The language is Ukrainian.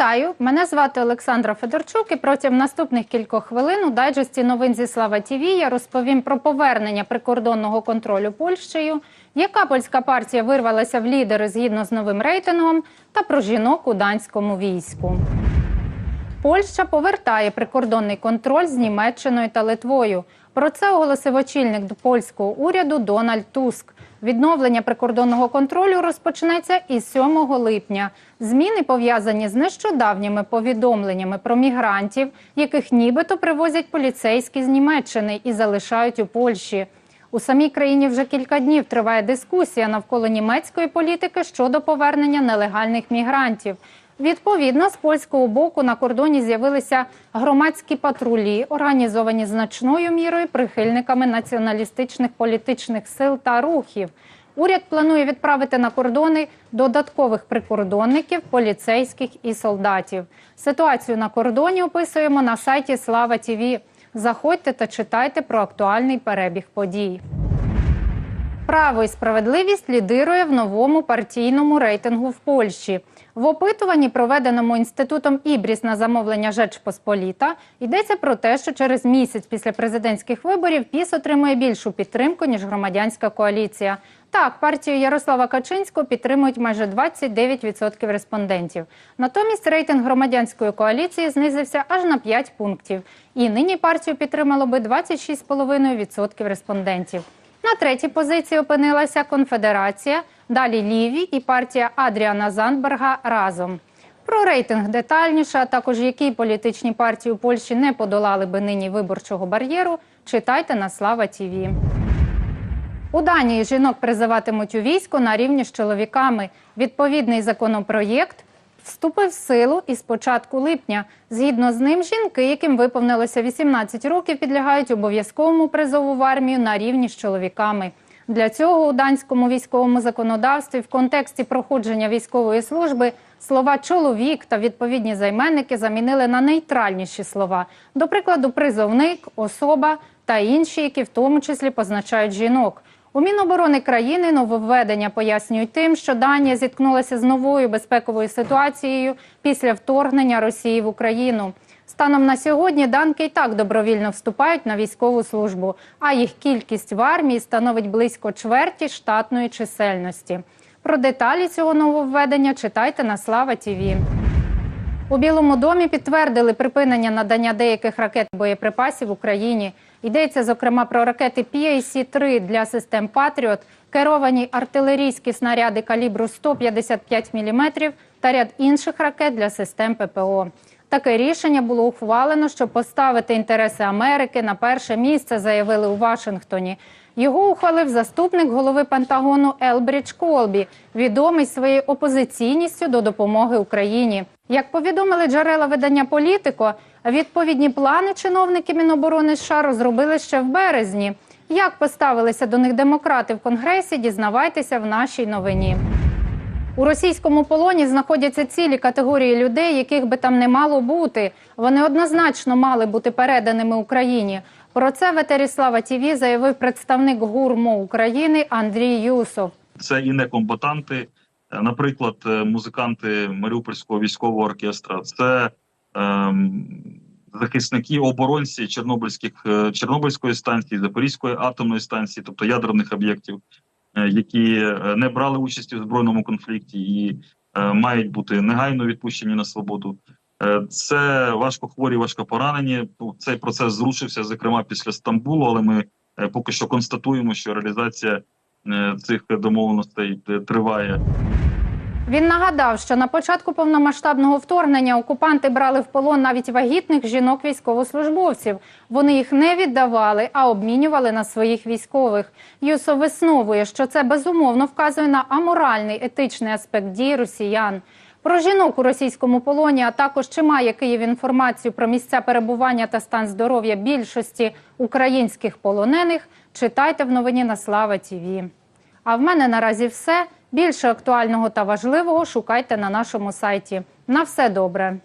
Вітаю! Мене звати Олександра Федорчук. І протягом наступних кількох хвилин у дайджесті новин зі Слава ТІВІ я розповім про повернення прикордонного контролю Польщею, яка польська партія вирвалася в лідери згідно з новим рейтингом, та про жінок у данському війську. Польща повертає прикордонний контроль з Німеччиною та Литвою. Про це оголосив очільник польського уряду Дональд Туск. Відновлення прикордонного контролю розпочнеться із 7 липня. Зміни пов'язані з нещодавніми повідомленнями про мігрантів, яких нібито привозять поліцейські з Німеччини і залишають у Польщі. У самій країні вже кілька днів триває дискусія навколо німецької політики щодо повернення нелегальних мігрантів. Відповідно, з польського боку на кордоні з'явилися громадські патрулі, організовані значною мірою прихильниками націоналістичних політичних сил та рухів. Уряд планує відправити на кордони додаткових прикордонників, поліцейських і солдатів. Ситуацію на кордоні описуємо на сайті Слава Тіві. Заходьте та читайте про актуальний перебіг подій. Право і справедливість лідирує в новому партійному рейтингу в Польщі. В опитуванні, проведеному інститутом Ібріс на замовлення Жечпосполіта, йдеться про те, що через місяць після президентських виборів ПІС отримує більшу підтримку ніж громадянська коаліція. Так, партію Ярослава Качинського підтримують майже 29% респондентів. Натомість рейтинг громадянської коаліції знизився аж на 5 пунктів. І нині партію підтримало би 26,5% респондентів. На третій позиції опинилася конфедерація, далі ліві і партія Адріана Зандберга разом. Про рейтинг детальніше, а також які політичні партії у Польщі не подолали би нині виборчого бар'єру, читайте на Слава Тіві. У Данії жінок призиватимуть у військо на рівні з чоловіками. Відповідний законопроєкт вступив в силу із початку липня. Згідно з ним, жінки, яким виповнилося 18 років, підлягають обов'язковому призову в армію на рівні з чоловіками. Для цього у данському військовому законодавстві в контексті проходження військової служби слова чоловік та відповідні займенники замінили на нейтральніші слова. До прикладу, призовник, особа та інші, які в тому числі позначають жінок. У Міноборони країни нововведення пояснюють тим, що Данія зіткнулася з новою безпековою ситуацією після вторгнення Росії в Україну. Станом на сьогодні данки і так добровільно вступають на військову службу, а їх кількість в армії становить близько чверті штатної чисельності. Про деталі цього нововведення читайте на Слава Тіві. У Білому домі підтвердили припинення надання деяких ракет боєприпасів Україні. Йдеться зокрема про ракети PAC-3 для систем Патріот, керовані артилерійські снаряди калібру 155 мм та ряд інших ракет для систем ППО. Таке рішення було ухвалено, щоб поставити інтереси Америки на перше місце, заявили у Вашингтоні. Його ухвалив заступник голови Пентагону Елбрідж Колбі, відомий своєю опозиційністю до допомоги Україні. Як повідомили джерела видання Політико, відповідні плани чиновники Міноборони США розробили ще в березні. Як поставилися до них демократи в Конгресі, дізнавайтеся в нашій новині. У російському полоні знаходяться цілі категорії людей, яких би там не мало бути. Вони однозначно мали бути переданими Україні. Про це в етері Слава ТІВІ заявив представник ГУРМО України Андрій Юсов. Це і некомбатанти, е, наприклад, е, музиканти Маріупольського військового оркестра, це ем, захисники оборонці Чорнобильських е, Чорнобильської станції, Запорізької атомної станції, тобто ядерних об'єктів, які е, не брали участі в збройному конфлікті і е, мають бути негайно відпущені на свободу. Це важко хворі, важко поранені. Цей процес зрушився, зокрема після Стамбулу, але ми е, поки що констатуємо, що реалізація е, цих домовленостей е, триває. Він нагадав, що на початку повномасштабного вторгнення окупанти брали в полон навіть вагітних жінок військовослужбовців. Вони їх не віддавали, а обмінювали на своїх військових. Юсов висновує, що це безумовно вказує на аморальний етичний аспект дій росіян. Про жінок у російському полоні, а також чи має Київ інформацію про місця перебування та стан здоров'я більшості українських полонених, читайте в новині на Слава ТІВІ. А в мене наразі все. Більше актуального та важливого шукайте на нашому сайті. На все добре.